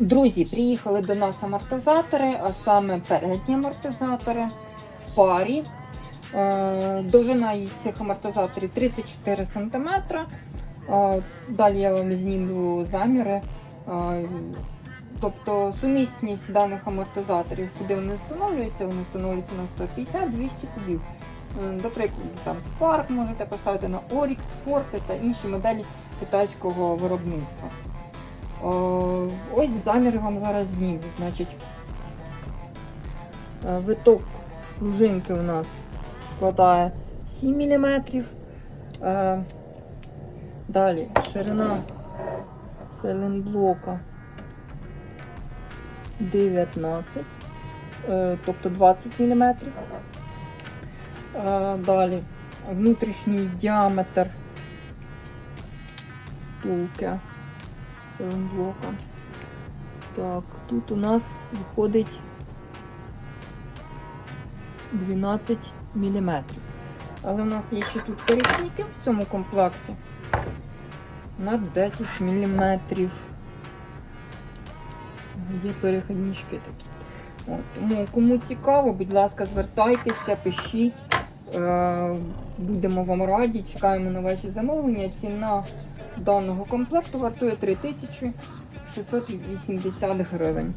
Друзі, приїхали до нас амортизатори, а саме передні амортизатори в парі. Е, Довжина цих амортизаторів 34 см. Е, Далі я вам знімлю заміри. Е, Тобто сумісність даних амортизаторів, куди вони встановлюються, вони встановлюються на 150-200 кубів. До прикладу, там Spark можете поставити на Oryx, Forte та інші моделі китайського виробництва. Ось заміри вам зараз зніму. Значить, е, виток пружинки у нас складає 7 мм. Далі ширина селенблока 19, е, тобто 20 мм. Далі внутрішній діаметр втулки селенблока. Так, тут у нас виходить 12 мм. Але у нас є ще тут перехідники в цьому комплекті на 10 мм. Є перехіднички такі. От, тому кому цікаво, будь ласка, звертайтеся, пишіть. Е, Будемо вам раді, чекаємо на ваші замовлення. Ціна даного комплекту вартує 3680 гривень.